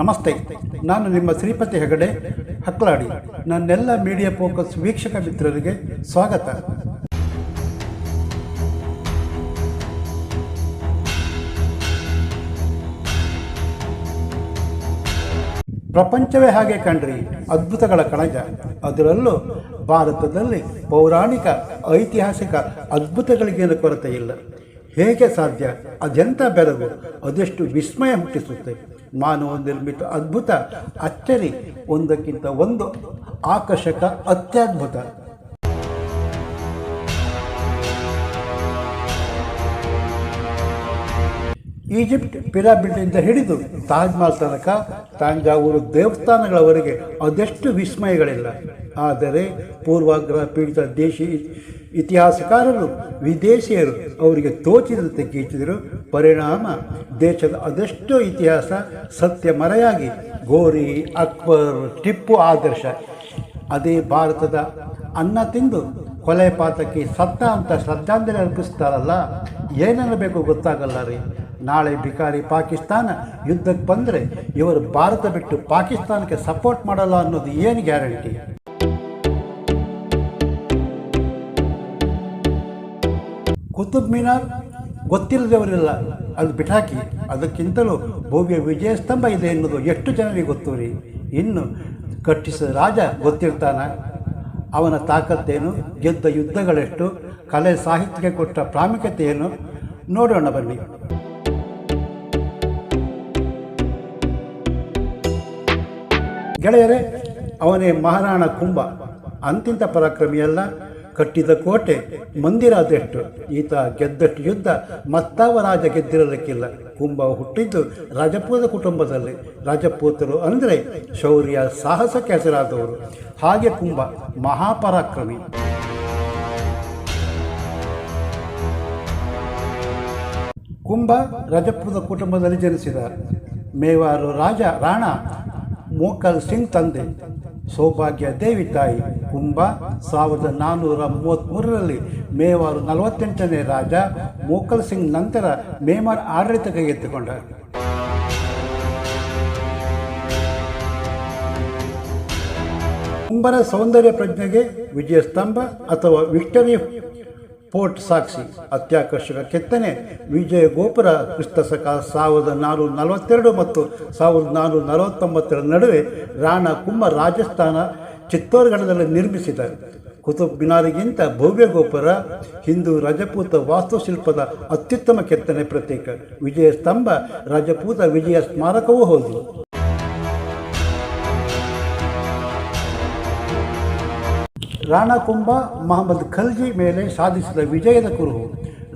ನಮಸ್ತೆ. ನಾನು ನಿಮ್ಮ ಶ್ರೀಪತಿ ಹೆಗಡೆ, ಹಕ್ಲಾಡಿ. ನನ್ನೆಲ್ಲ ಮೀಡಿಯಾ ಫೋಕಸ್ ವೀಕ್ಷಕ ಮಿತ್ರರಿಗೆ ಸ್ವಾಗತ. ಪ್ರಪಂಚವೇ ಹಾಗೆ ಕಂಡ್ರಿ ಅದ್ಭುತಗಳ ಕಣಜ. ಅದರಲ್ಲೂ ಭಾರತದಲ್ಲಿ ಪೌರಾಣಿಕ, ಐತಿಹಾಸಿಕ ಅದ್ಭುತಗಳಿಗೇನು ಕೊರತೆ ಇಲ್ಲ. ಹೇಗೆ ಸಾಧ್ಯ? ಅದೆಂಥ ಬೆರಗು? ಅದೆಷ್ಟು ವಿಸ್ಮಯ ಹುಟ್ಟಿಸುತ್ತೆ? ಮಾನವ ನಿರ್ಮಿತ ಅದ್ಭುತ ಅಚ್ಚರಿ, ಒಂದಕ್ಕಿಂತ ಒಂದು ಆಕರ್ಷಕ ಅತ್ಯದ್ಭುತ. ಈಜಿಪ್ಟ್ ಪಿರಾಮಿಡ್ನಿಂದ ಹಿಡಿದು ತಾಜ್ ಮಹಲ್ ತನಕ ತಾಂಜಾವೂರು ದೇವಸ್ಥಾನಗಳವರೆಗೆ ಅದೆಷ್ಟು ವಿಸ್ಮಯಗಳಿಲ್ಲ. ಆದರೆ ಪೂರ್ವಾಗ್ರಹ ಪೀಡಿತ ದೇಶಿ ಇತಿಹಾಸಕಾರರು, ವಿದೇಶಿಯರು ಅವರಿಗೆ ತೋಚಿದಂತೆ ಗೀಚಿದರು ಪರಿಣಾಮ ದೇಶದ ಅದೆಷ್ಟು ಇತಿಹಾಸ ಸತ್ಯ ಮರೆಯಾಗಿ ಗೋರಿ, ಅಕ್ಬರ್, ಟಿಪ್ಪು ಆದರ್ಶ, ಅದೇ ಭಾರತದ ಅನ್ನ ತಿಂದು ಕೊಲೆ ಪಾತಕಿ ಸತ್ತ ಅಂತ ಶ್ರದ್ಧಾಂಜಲಿ ಅರ್ಪಿಸ್ತಾರಲ್ಲ, ಏನನ್ನಬೇಕು ಗೊತ್ತಾಗಲ್ಲ ರೀ? ನಾಳೆ ಬಿಕಾರಿ ಪಾಕಿಸ್ತಾನ ಯುದ್ಧಕ್ಕೆ ಬಂದರೆ ಇವರು ಭಾರತ ಬಿಟ್ಟು ಪಾಕಿಸ್ತಾನಕ್ಕೆ ಸಪೋರ್ಟ್ ಮಾಡಲ್ಲ ಅನ್ನೋದು ಏನು ಗ್ಯಾರಂಟಿ ಕುತುಬ್ ಮಿನಾರ್ ಗೊತ್ತಿಲ್ಲದವರಿಲ್ಲ. ಅಲ್ಲಿ ಬಿಟಾಕಿ, ಅದಕ್ಕಿಂತಲೂ ಭವ್ಯ ವಿಜಯ ಸ್ತಂಭ ಇದೆ ಎನ್ನುವುದು ಎಷ್ಟು ಜನರಿಗೆ ಗೊತ್ತು ರೀ? ಇನ್ನು ಕಟ್ಟಿಸಿದ ರಾಜ ಗೊತ್ತಿರ್ತಾನ? ಅವನ ತಾಕತ್ತೇನು? ಗೆದ್ದ ಯುದ್ಧಗಳೆಷ್ಟು? ಕಲೆ ಸಾಹಿತ್ಯಕ್ಕೆ ಕೊಟ್ಟ ಪ್ರಾಮುಖ್ಯತೆ ಏನು? ನೋಡೋಣ ಬನ್ನಿ. ಗೆಳೆಯರೇ, ಅವನೇ ಮಹಾರಾಣ ಕುಂಭ. ಅಂತಿಂತ ಪರಾಕ್ರಮಿಯಲ್ಲ, ಕಟ್ಟಿದ ಕೋಟೆ, ಮಂದಿರ ಅದೆಷ್ಟು ಈತ ಗೆದ್ದಷ್ಟು ಯುದ್ಧ, ಮತ್ತಾವ ರಾಜ ಗೆದ್ದಿರಲಿಕ್ಕಿಲ್ಲ. ಕುಂಭ ಹುಟ್ಟಿದ್ದು ರಾಜಪೂತ ಕುಟುಂಬದಲ್ಲಿ. ರಾಜಪೂತರು ಅಂದರೆ ಶೌರ್ಯ, ಸಾಹಸಕ್ಕೆ ಹೆಸರಾದವರು. ಹಾಗೆ ಕುಂಭ ಮಹಾಪರಾಕ್ರಮಿ. ಕುಂಭ ರಾಜಪೂತ ಕುಟುಂಬದಲ್ಲಿ ಜನಿಸಿದ. ಮೇವಾರು ರಾಜ, ರಾಣ ಮೋಕಲ್ ಸಿಂಗ್ ತಂದೆ. ಸೌಭಾಗ್ಯ ದೇವಿ ತಾಯಿ ಕುಂಭ ಸಾವಿರದ ನಾನ್ನೂರ ಮೂವತ್ತ್ಮೂರರಲ್ಲಿ ಮೇವಾರು ನಲವತ್ತೆಂಟನೇ ರಾಜ ಮೋಕಲ್ ಸಿಂಗ್ ನಂತರ ಮೇವಾರ್ ಆಡಳಿತ ಕೈಗೆತ್ತಿಕೊಂಡ ಕುಂಭನ ಸೌಂದರ್ಯ ಪ್ರಜ್ಞೆಗೆ ವಿಜಯ ಸ್ತಂಭ ಅಥವಾ ವಿಕ್ಟರಿ ಫೋರ್ಟ್ ಸಾಕ್ಷಿ ಅತ್ಯಾಕರ್ಷಕ ಕೆತ್ತನೆ ವಿಜಯ ಗೋಪುರ ಕ್ರಿಸ್ತಶಕ ಸಾವಿರದ ನಾನೂರ ನಲವತ್ತೆರಡು ಮತ್ತು ಸಾವಿರದ ನಾನೂರ ನಲವತ್ತೊಂಬತ್ತರ ನಡುವೆ ರಾಣ ಕುಂಭ ರಾಜಸ್ಥಾನ ಚಿತ್ತೋರ್ಗಢದಲ್ಲಿ ನಿರ್ಮಿಸಿದ ಕುತುಬ್ ಮಿನಾರಿಗಿಂತ ಭವ್ಯ ಗೋಪುರ, ಹಿಂದೂ ರಜಪೂತ ವಾಸ್ತುಶಿಲ್ಪದ ಅತ್ಯುತ್ತಮ ಕೆತ್ತನೆ ಪ್ರತೀಕ. ವಿಜಯ ಸ್ತಂಭ, ರಜಪೂತ ವಿಜಯ ಸ್ಮಾರಕವೂ ಹೌದು. ರಾಣಾ ಕುಂಭ ಮಹಮ್ಮದ್ ಖಲ್ಜಿ ಮೇಲೆ ಸಾಧಿಸಿದ ವಿಜಯದ ಕುರುಹು.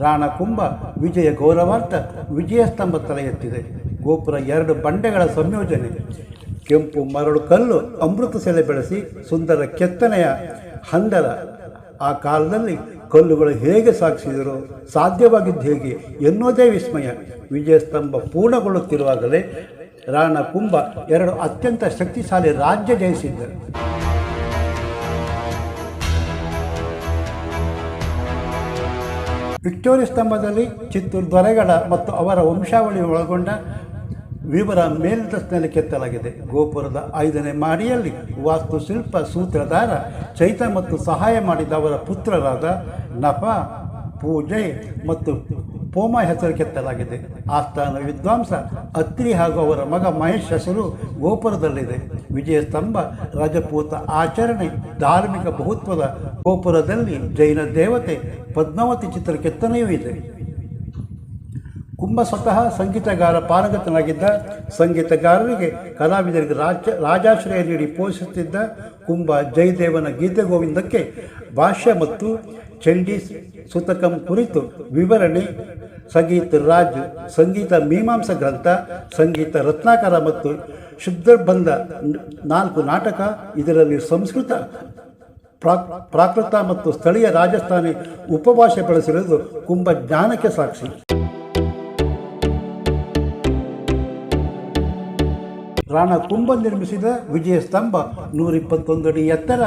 ರಾಣಾ ಕುಂಭ ವಿಜಯ ಗೌರವಾರ್ಥ ವಿಜಯ ಸ್ತಂಭ ತಲೆ ಎತ್ತಿದೆ. ಗೋಪುರ ಎರಡು ಬಂಡೆಗಳ ಸಂಯೋಜನೆ. ಕೆಂಪು ಮರಳು ಕಲ್ಲು ಅಮೃತ ಸೆಲೆ ಬೆಳೆಸಿ ಸುಂದರ ಕೆತ್ತನೆಯ ಹಂದರ. ಆ ಕಾಲದಲ್ಲಿ ಕಲ್ಲುಗಳು ಹೇಗೆ ಸಾಗಿಸಿದರು ಸಾಧ್ಯವಾಗಿದ್ದು ಹೇಗೆ ಎನ್ನುವುದೇ ವಿಸ್ಮಯ. ವಿಜಯ ಸ್ತಂಭ ಪೂರ್ಣಗೊಳ್ಳುತ್ತಿರುವಾಗಲೇ ರಾಣ ಕುಂಭ ಎರಡು ಅತ್ಯಂತ ಶಕ್ತಿಶಾಲಿ ರಾಜ್ಯ ಜಯಿಸಿದ್ದರು. ವಿಕ್ಟೋರಿಯಾ ಸ್ತಂಭದಲ್ಲಿ ಚಿತ್ತೂರು ದೊರೆಗಳ ಮತ್ತು ಅವರ ವಂಶಾವಳಿ ಒಳಗೊಂಡ ವಿವರ ಮೇಲ್ದಸ್ತಿನಲ್ಲಿ ಕೆತ್ತಲಾಗಿದೆ. ಗೋಪುರದ ಐದನೇ ಮಾಡಿಯಲ್ಲಿ ವಾಸ್ತುಶಿಲ್ಪ ಸೂತ್ರಧಾರ ಚೈತ ಮತ್ತು ಸಹಾಯ ಮಾಡಿದ ಅವರ ಪುತ್ರರಾದ ನಫ ಪೂಜೆ ಮತ್ತು ಪೋಮ ಹೆಸರು ಕೆತ್ತಲಾಗಿದೆ. ಆಸ್ಥಾನ ವಿದ್ವಾಂಸ ಅತ್ರಿ ಹಾಗೂ ಅವರ ಮಗ ಮಹೇಶ್ ಹೆಸರು ಗೋಪುರದಲ್ಲಿದೆ. ವಿಜಯ ಸ್ತಂಭ, ರಜಪೂತ ಆಚರಣೆ, ಧಾರ್ಮಿಕ ಬಹುತ್ವದ ಗೋಪುರದಲ್ಲಿ ಜೈನ ದೇವತೆ ಪದ್ಮಾವತಿ ಚಿತ್ರ ಕೆತ್ತನೆಯೂ ಇದೆ. ಕುಂಭ ಸ್ವತಃ ಸಂಗೀತಗಾರ ಪಾರಂಗತನಾಗಿದ್ದ ಸಂಗೀತಗಾರರಿಗೆ ಕಲಾವಿದರಿಗೆ ರಾಜ ರಾಜಾಶ್ರಯ ನೀಡಿ ಪೋಷಿಸುತ್ತಿದ್ದ ಕುಂಭ ಜಯದೇವನ ಗೀತೆ ಗೋವಿಂದಕ್ಕೆ ಭಾಷ್ಯ ಮತ್ತು ಚಂಡಿ ಸುತಕಂ ಕುರಿತು ವಿವರಣೆ. ಸಂಗೀತ ರಾಜ್, ಸಂಗೀತ ಮೀಮಾಂಸ ಗ್ರಂಥ, ಸಂಗೀತ ರತ್ನಾಕರ ಮತ್ತು ಶುದ್ಧಬಂಧ ನಾಲ್ಕು ನಾಟಕ, ಇದರಲ್ಲಿ ಸಂಸ್ಕೃತ, ಪ್ರಾಕ್, ಪ್ರಾಕೃತ ಮತ್ತು ಸ್ಥಳೀಯ ರಾಜಸ್ಥಾನಿ ಉಪಭಾಷೆ ಬಳಸಿರುವುದು ಕುಂಭ ಜ್ಞಾನಕ್ಕೆ ಸಾಕ್ಷಿ. ರಾಣ ಕುಂಭ ನಿರ್ಮಿಸಿದ ವಿಜಯ ಸ್ತಂಭ ನೂರಿಪ್ಪತ್ತೊಂದು ಅಡಿ ಎತ್ತರ.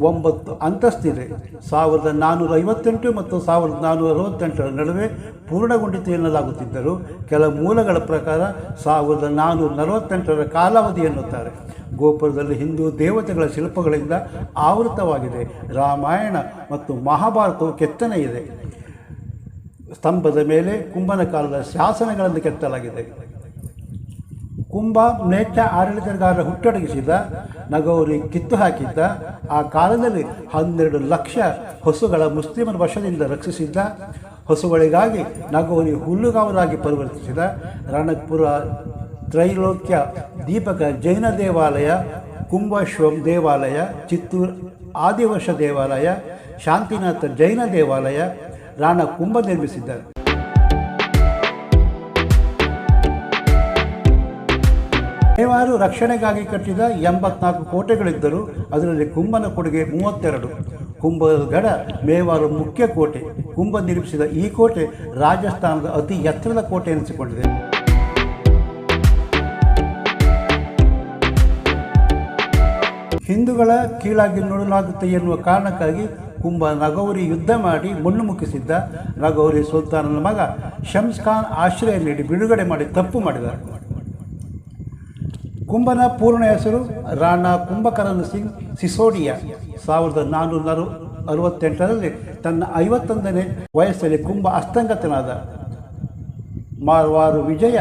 ಒಂಬತ್ತು ಅಂತಸ್ತಿದೆ. ಸಾವಿರದ ನಾನ್ನೂರ ಐವತ್ತೆಂಟು ಮತ್ತು ಸಾವಿರದ ನಾನ್ನೂರ ಅರವತ್ತೆಂಟರ ನಡುವೆ ಪೂರ್ಣಗೊಂಡಿತು ಎನ್ನಲಾಗುತ್ತಿದ್ದರು ಕೆಲ ಮೂಲಗಳ ಪ್ರಕಾರ ಸಾವಿರದ ನಾನ್ನೂರ ನಲವತ್ತೆಂಟರ ಕಾಲಾವಧಿ ಎನ್ನುತ್ತಾರೆ. ಗೋಪುರದಲ್ಲಿ ಹಿಂದೂ ದೇವತೆಗಳ ಶಿಲ್ಪಗಳಿಂದ ಆವೃತವಾಗಿದೆ. ರಾಮಾಯಣ ಮತ್ತು ಮಹಾಭಾರತವು ಕೆತ್ತನೆ ಇದೆ. ಸ್ತಂಭದ ಮೇಲೆ ಕುಂಭನ ಕಾಲದ ಶಾಸನಗಳನ್ನು ಕೆತ್ತಲಾಗಿದೆ. ಕುಂಭ ಮ್ಲೇಚ್ಛ ಆಡಳಿತಗಾರರ ಹುಟ್ಟಡಗಿಸಿದ ನಗೌರಿ ಕಿತ್ತು ಹಾಕಿದ್ದ, ಆ ಕಾಲದಲ್ಲಿ ಹನ್ನೆರಡು ಲಕ್ಷ ಹಸುಗಳ ಮುಸ್ಲಿಮರ ವಶದಿಂದ ರಕ್ಷಿಸಿದ್ದ, ಹಸುಗಳಿಗಾಗಿ ನಗೌರಿ ಹುಲ್ಲುಗಾವಲಾಗಿ ಪರಿವರ್ತಿಸಿದ ರಾಣಕ್ಪುರ ತ್ರೈಲೋಕ್ಯ ದೀಪಕ ಜೈನ ದೇವಾಲಯ, ಕುಂಭಶ್ವಂ ದೇವಾಲಯ, ಚಿತ್ತೂರು ಆದಿವರ್ಷ ದೇವಾಲಯ, ಶಾಂತಿನಾಥ ಜೈನ ದೇವಾಲಯ, ರಾಣ ಕುಂಭ ನಿರ್ಮಿಸಿದ್ದಾರೆ ಮೇವಾರು ರಕ್ಷಣೆಗಾಗಿ ಕಟ್ಟಿದ ಎಂಬತ್ನಾಲ್ಕು ಕೋಟೆಗಳಿದ್ದರೂ ಅದರಲ್ಲಿ ಕುಂಭನ ಕೊಡುಗೆ ಮೂವತ್ತೆರಡು. ಕುಂಭಗಡ ಮೇವಾರು ಮುಖ್ಯ ಕೋಟೆ. ಕುಂಭ ನಿರ್ಮಿಸಿದ ಈ ಕೋಟೆ ರಾಜಸ್ಥಾನದ ಅತಿ ಎತ್ತರದ ಕೋಟೆ ಎನಿಸಿಕೊಂಡಿದೆ. ಹಿಂದೂಗಳ ಕೀಳಾಗಿ ನೋಡಲಾಗುತ್ತೆ ಎನ್ನುವ ಕಾರಣಕ್ಕಾಗಿ ಕುಂಭ ನಗೌರಿ ಯುದ್ಧ ಮಾಡಿ ಮಣ್ಣು ಮುಕ್ಕಿಸಿದ್ದ. ನಗೌರಿ ಸುಲ್ತಾನನ ಮಗ ಶಮ್ಸ್ ಖಾನ್ ಆಶ್ರಯ ನೀಡಿ ಬಿಡುಗಡೆ ಮಾಡಿ ತಪ್ಪು ಮಾಡಿದ. ಕುಂಭನ ಪೂರ್ಣ ಹೆಸರು ರಾಣಾ ಕುಂಭಕರನ್ ಸಿಂಗ್ ಸಿಸೋಡಿಯಾ. ಸಾವಿರದ ನಾನ್ನೂರ ನರು ಅರವತ್ತೆಂಟರಲ್ಲಿ ತನ್ನ ಐವತ್ತೊಂದನೇ ವಯಸ್ಸಲ್ಲಿ ಕುಂಭ ಅಸ್ತಂಗತನಾದ ಮಾರ್ವಾರು ವಿಜಯ,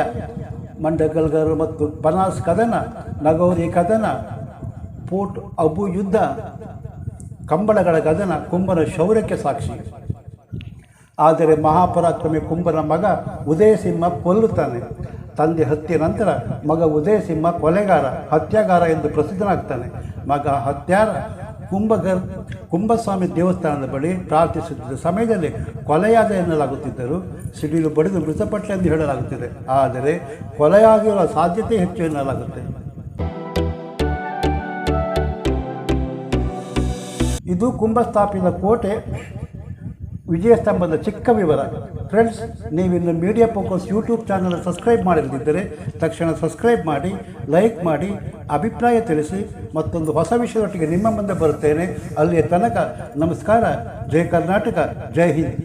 ಮಂಡಗಲ್ಗರ್ ಮತ್ತು ಬನಾಸ್ ಕದನ, ನಗೌರಿ ಕದನ, ಪೋರ್ಟ್ ಅಬು ಯುದ್ಧ, ಕಂಬಳಗಳ ಕದನ ಕುಂಭನ ಶೌರ್ಯಕ್ಕೆ ಸಾಕ್ಷಿ. ಆದರೆ ಮಹಾಪರಾಕ್ರಮಿ ಕುಂಭನ ಮಗ ಉದಯಸಿಂಹ ಕೊಲ್ಲುತ್ತಾನೆ ತಂದೆ ಹತ್ಯೆ ನಂತರ ಮಗ ಉದಯಸಿಂಹ ಕೊಲೆಗಾರ, ಹತ್ಯಾಗಾರ ಎಂದು ಪ್ರಸಿದ್ಧನಾಗ್ತಾನೆ. ಮಗ ಹತ್ಯಾರ ಕುಂಭಗರ್, ಕುಂಭಸ್ವಾಮಿ ದೇವಸ್ಥಾನದ ಬಳಿ ಪ್ರಾರ್ಥಿಸುತ್ತಿದ್ದ ಸಮಯದಲ್ಲಿ ಕೊಲೆಯಾದ ಎನ್ನಲಾಗುತ್ತಿದ್ದರು. ಸಿಡಿಲು ಬಡಿದು ಮೃತಪಟ್ಟ ಎಂದು ಹೇಳಲಾಗುತ್ತಿದೆ. ಆದರೆ ಕೊಲೆಯಾಗಿರುವ ಸಾಧ್ಯತೆ ಹೆಚ್ಚು ಎನ್ನಲಾಗುತ್ತೆ. ಇದು ಕುಂಭಸ್ಥಾಪಿತ ಕೋಟೆ ವಿಜಯಸ್ತಂಭದ ಚಿಕ್ಕ ವಿವರ. ಫ್ರೆಂಡ್ಸ್ ನೀವಿನ್ನು media focus YouTube channel subscribe ಮಾಡಿಲ್ಲದಿದ್ದರೆ ತಕ್ಷಣ ಸಬ್ಸ್ಕ್ರೈಬ್ ಮಾಡಿ ಲೈಕ್ ಮಾಡಿ, ಅಭಿಪ್ರಾಯ ತಿಳಿಸಿ ಮತ್ತೊಂದು ಹೊಸ ವಿಷಯದೊಟ್ಟಿಗೆ ನಿಮ್ಮ ಮುಂದೆ ಬರುತ್ತೇನೆ. ಅಲ್ಲಿಯ ತನಕ ನಮಸ್ಕಾರ. ಜೈ ಕರ್ನಾಟಕ. ಜೈ ಹಿಂದ್.